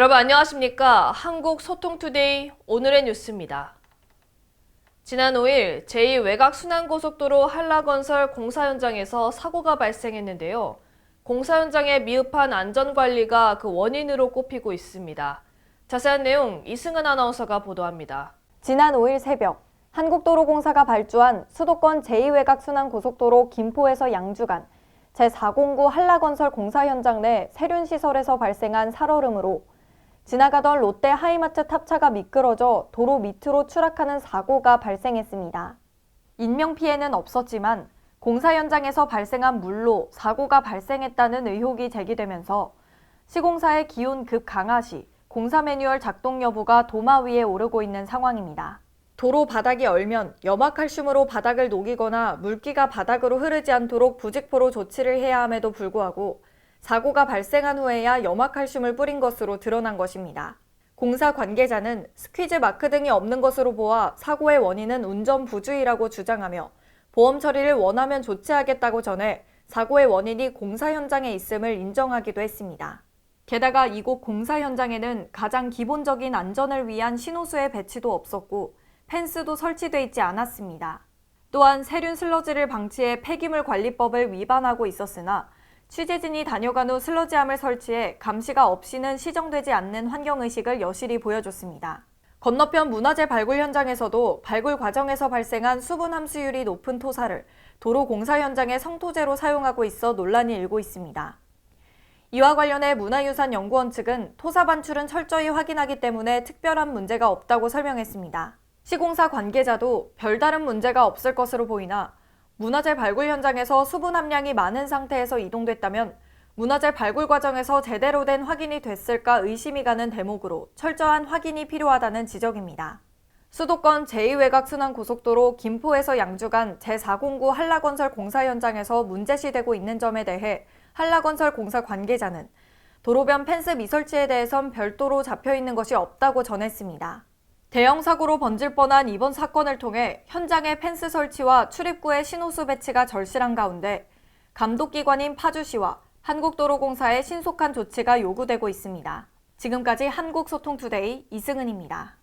여러분 안녕하십니까? 한국 소통투데이 오늘의 뉴스입니다. 지난 5일 제2외곽 순환고속도로 한라건설 공사 현장에서 사고가 발생했는데요. 공사 현장의 미흡한 안전관리가 그 원인으로 꼽히고 있습니다. 자세한 내용 이승은 아나운서가 보도합니다. 지난 5일 새벽 한국도로공사가 발주한 수도권 제2외곽 순환고속도로 김포에서 양주간 제409 한라건설 공사 현장 내 세륜시설에서 발생한 살얼음으로 지나가던 롯데 하이마트 탑차가 미끄러져 도로 밑으로 추락하는 사고가 발생했습니다. 인명피해는 없었지만 공사 현장에서 발생한 물로 사고가 발생했다는 의혹이 제기되면서 시공사의 기온 급 강화 시 공사 매뉴얼 작동 여부가 도마 위에 오르고 있는 상황입니다. 도로 바닥이 얼면 염화칼슘으로 바닥을 녹이거나 물기가 바닥으로 흐르지 않도록 부직포로 조치를 해야 함에도 불구하고 사고가 발생한 후에야 염화칼슘을 뿌린 것으로 드러난 것입니다. 공사 관계자는 스퀴즈 마크 등이 없는 것으로 보아 사고의 원인은 운전 부주의라고 주장하며 보험 처리를 원하면 조치하겠다고 전해 사고의 원인이 공사 현장에 있음을 인정하기도 했습니다. 게다가 이곳 공사 현장에는 가장 기본적인 안전을 위한 신호수의 배치도 없었고 펜스도 설치돼 있지 않았습니다. 또한 세륜 슬러지를 방치해 폐기물 관리법을 위반하고 있었으나 취재진이 다녀간 후 슬러지함을 설치해 감시가 없이는 시정되지 않는 환경의식을 여실히 보여줬습니다. 건너편 문화재 발굴 현장에서도 발굴 과정에서 발생한 수분 함수율이 높은 토사를 도로 공사 현장의 성토재로 사용하고 있어 논란이 일고 있습니다. 이와 관련해 문화유산연구원 측은 토사 반출은 철저히 확인하기 때문에 특별한 문제가 없다고 설명했습니다. 시공사 관계자도 별다른 문제가 없을 것으로 보이나 문화재 발굴 현장에서 수분 함량이 많은 상태에서 이동됐다면 문화재 발굴 과정에서 제대로 된 확인이 됐을까 의심이 가는 대목으로 철저한 확인이 필요하다는 지적입니다. 수도권 제2외곽 순환고속도로 김포에서 양주 간 제409 한라건설 공사 현장에서 문제시되고 있는 점에 대해 한라건설 공사 관계자는 도로변 펜스 미설치에 대해선 별도로 잡혀 있는 것이 없다고 전했습니다. 대형 사고로 번질 뻔한 이번 사건을 통해 현장의 펜스 설치와 출입구의 신호수 배치가 절실한 가운데 감독기관인 파주시와 한국도로공사의 신속한 조치가 요구되고 있습니다. 지금까지 한국소통투데이 이승은입니다.